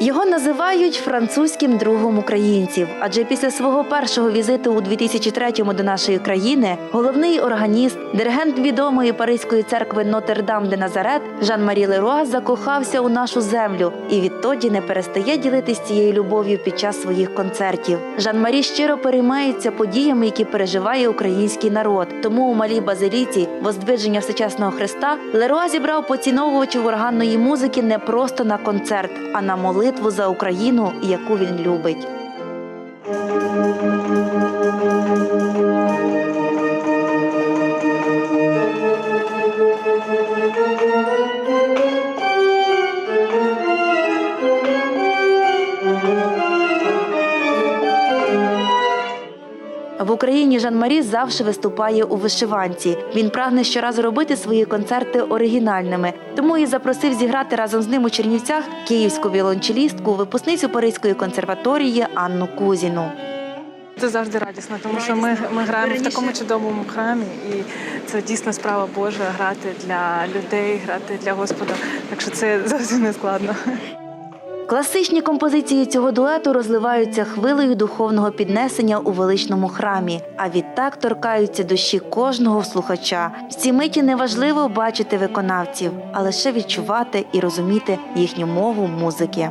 Його називають французьким другом українців, адже після свого першого візиту у 2003-му до нашої країни головний органіст, диригент відомої паризької церкви Нотр-Дам де Назарет Жан-Марі Леруа закохався у нашу землю і відтоді не перестає ділитись цією любов'ю під час своїх концертів. Жан-Марі щиро переймається подіями, які переживає український народ. Тому у малій базиліці воздвидження всечесного Христа Леруа зібрав поціновувачів органної музики не просто на концерт, а на молитву за Україну, яку він любить. В Україні Жан-Марі завжди виступає у вишиванці. Він прагне щоразу робити свої концерти оригінальними, тому і запросив зіграти разом з ним у Чернівцях київську віолончелістку, випускницю Паризької консерваторії Анну Кузіну. Це завжди радісно, тому що ми, ми граємо в такому чудовому храмі, і це дійсно справа Божа грати для людей, грати для Господа. Так що це зовсім не складно. Класичні композиції цього дуету розливаються хвилею духовного піднесення у величному храмі, а відтак торкаються душі кожного слухача. В цій миті неважливо бачити виконавців, а лише відчувати і розуміти їхню мову музики.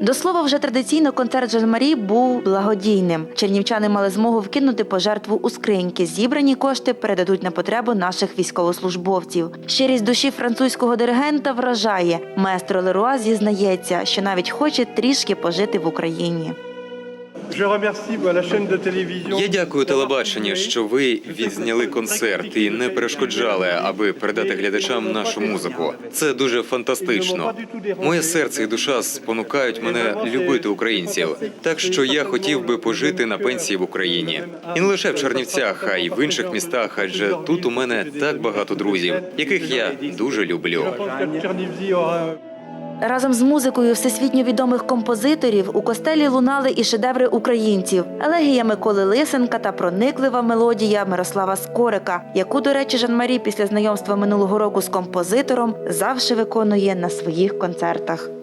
До слова, вже традиційно концерт Жан-Марі був благодійним. Чернівчани мали змогу вкинути пожертву у скриньки. Зібрані кошти передадуть на потребу наших військовослужбовців. Щирість душі французького диригента вражає. Маестро Леруа зізнається, що навіть хоче трішки пожити в Україні. Я дякую телебаченню, що ви відзняли концерт і не перешкоджали, аби передати глядачам нашу музику. Це дуже фантастично. Моє серце і душа спонукають мене любити українців. Так що я хотів би пожити на пенсії в Україні, і не лише в Чернівцях, а й в інших містах, адже тут у мене так багато друзів, яких я дуже люблю. Разом з музикою всесвітньо відомих композиторів у костелі лунали і шедеври українців, елегія Миколи Лисенка та прониклива мелодія Мирослава Скорика, яку, до речі, Жан-Марі після знайомства минулого року з композитором завжди виконує на своїх концертах.